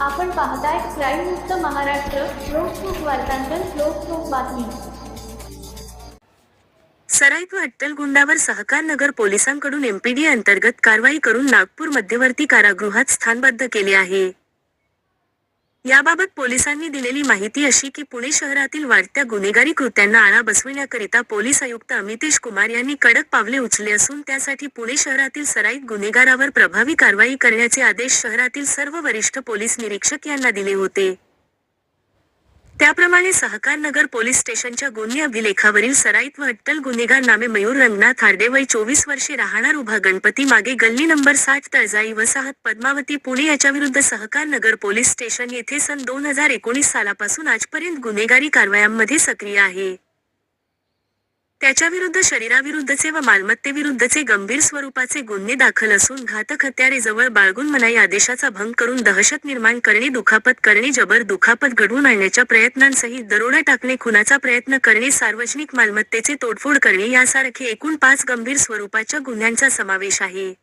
आपण पाहताय क्राईम मुक्त महाराष्ट्र लोकसुख वार्तांकन लोकसुख बातमी. सराईत व अट्टलगुंडावर सहकार नगर पोलिसांकडून एमपीडी अंतर्गत कारवाई करून नागपूर मध्यवर्ती कारागृहात स्थानबद्ध केले आहे. याबाबत पोलिसांनी दिलेली माहिती अशी की पुणे शहरातील वाढत्या गुन्हेगारी कृत्यांना आळा बसविण्याकरिता पोलीस आयुक्त अमितेश कुमार यांनी कडक पावले उचलली असून त्यासाठी पुणे शहरातील सराईत गुन्हेगारावर प्रभावी कारवाई करण्याचे आदेश शहरातील सर्व वरिष्ठ पोलीस निरीक्षक यांना दिले होते. त्याप्रमाणे सहकार नगर पोलीस स्टेशनच्या गुन्हे अभिलेखावरील सराईत व अट्टल गुन्हेगार नामे मयूर रंगनाथ हार्डे वय चोवीस वर्षे राहणार उभा गणपती मागे गल्ली नंबर साठ तळजाई वसाहत पद्मावती पुणे याच्याविरुद्ध सहकार नगर पोलीस स्टेशन येथे सन दोन हजार एकोणीस सालापासून आजपर्यंत गुन्हेगारी कारवायांमध्ये सक्रिय आहे. त्याच्याविरुद्ध शरीराविरुद्धचे व मालमत्तेविरुद्धचे गंभीर स्वरूपाचे गुन्हे दाखल असून घातक हत्यारे जवळ बाळगून मनाई आदेशाचा भंग करून दहशत निर्माण करणे दुखापत करणे जबर दुखापत घडवून आणण्याच्या प्रयत्नांसहित दरोडा टाकणे खुनाचा प्रयत्न करणे सार्वजनिक मालमत्तेचे तोडफोड करणे यासारखे एकूण पाच गंभीर स्वरूपाच्या गुन्ह्यांचा समावेश आहे.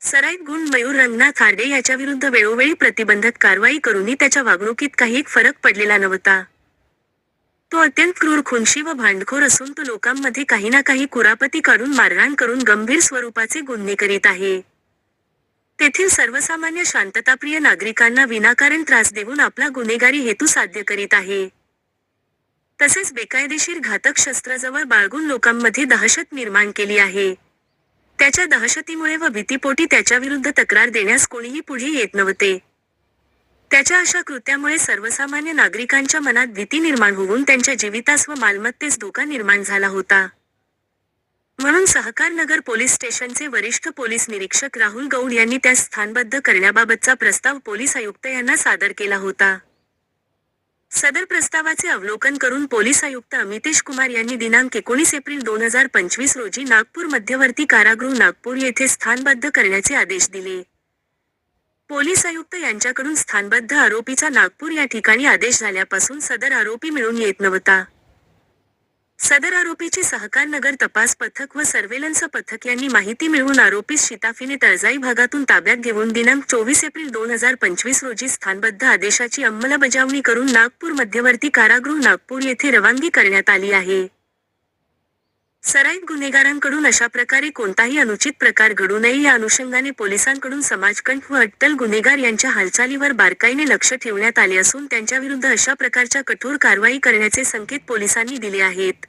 सराईत गुण मयूर रंगनाथ हार्डे याच्याविरुद्ध वेळोवेळी प्रतिबंधक कारवाई करूनही त्याच्या वागणुकीत काही फरक पडलेला नव्हता. तो अत्यंत क्रूर खुनशी व भांडखोर असून तो लोकांमध्ये काही ना काही कुरापती काढून मारहाण करून गंभीर स्वरूपाचे गुन्हे करीत आहे. तेथील सर्वसामान्य शांतताप्रिय नागरिकांना विनाकारण त्रास देऊन आपला गुन्हेगारी हेतू साध्य करीत आहे. तसेच बेकायदेशीर घातक शस्त्राजवळ बाळगून लोकांमध्ये दहशत निर्माण केली आहे. त्याच्या दहशतीमुळे व भीतीपोटी त्याच्याविरुद्ध तक्रार देण्यास कोणीही पुढे येत नव्हते. त्याच्या अशा कृत्यामुळे सर्वसामान्य नागरिकांच्या मनात भीती निर्माण होऊन त्यांच्या जीवितास व मालमत्तेस धोका निर्माण झाला होता. म्हणून सहकार नगर पोलीस स्टेशनचे वरिष्ठ पोलीस निरीक्षक राहुल गौड यांनी त्यास स्थानबद्ध करण्याबाबतचा प्रस्ताव पोलीस आयुक्त यांना सादर केला होता. सदर प्रस्तावाचे अवलोकन करून पोलीस आयुक्त अमितेश कुमार यांनी दिनांक एकोणीस एप्रिल दोन हजार पंचवीस रोजी नागपूर मध्यवर्ती कारागृह नागपूर येथे स्थानबद्ध करण्याचे आदेश दिले. पोलीस आयुक्त यांच्याकडून स्थानबद्ध आरोपीचा नागपूर या ठिकाणी आदेश झाल्यापासून सदर आरोपी मिळून येत नव्हता. सदर आरोपीचे सहकार नगर तपास पथक व सर्वेलन्स पथक यांनी माहिती मिळवून आरोपीस शिताफीने तळजाई भागातून ताब्यात घेऊन दिनांक चोवीस एप्रिल दोन हजार पंचवीस रोजी स्थानबद्ध आदेशाची अंमलबजावणी करून नागपूर मध्यवर्ती कारागृह नागपूर येथे रवानगी करण्यात आली आहे. सराईत गुन्हेगारांकडून अशा प्रकारे कोणताही अनुचित प्रकार घडू नये या अनुषंगाने पोलिसांकडून समाजकंठ व अट्टल गुन्हेगार यांच्या हालचालीवर बारकाईने लक्ष ठेवण्यात आले असून त्यांच्याविरुद्ध अशा प्रकारच्या कठोर कारवाई करण्याचे संकेत पोलिसांनी दिले आहेत.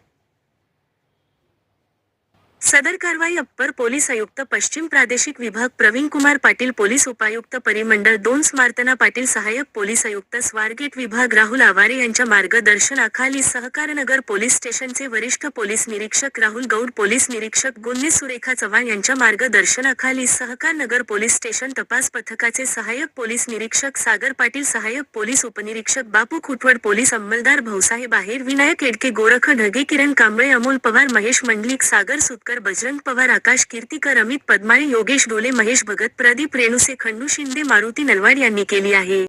सदर कारवाई अप्पर पोलीस आयुक्त पश्चिम प्रादेशिक विभाग प्रवीण कुमार पाटील पोलीस उपायुक्त परिमंडळ दोन स्मार्तना पाटील सहाय्यक पोलीस आयुक्त स्वारगेट विभाग राहुल आवारे यांच्या मार्गदर्शनाखाली सहकारनगर पोलीस स्टेशनचे वरिष्ठ पोलीस निरीक्षक राहुल गौड पोलीस निरीक्षक गुन्हे सुरेखा चव्हाण यांच्या मार्गदर्शनाखाली सहकारनगर पोलीस स्टेशन तपास पथकाचे सहाय्यक पोलीस निरीक्षक सागर पाटील सहाय्यक पोलीस उपनिरीक्षक बापू खुटवड पोलीस अंमलदार भाऊसाहेब आहेर विनायक एडके गोरख ढगे किरण कांबळे अमोल पवार महेश मंडलिक सागर सुतकर बजरंग पवार आकाश कीर्तीकर अमित पद्माळे योगेश डोले महेश भगत प्रदीप रेणुसे खंडू शिंदे मारुती नलवाड यांनी केली आहे.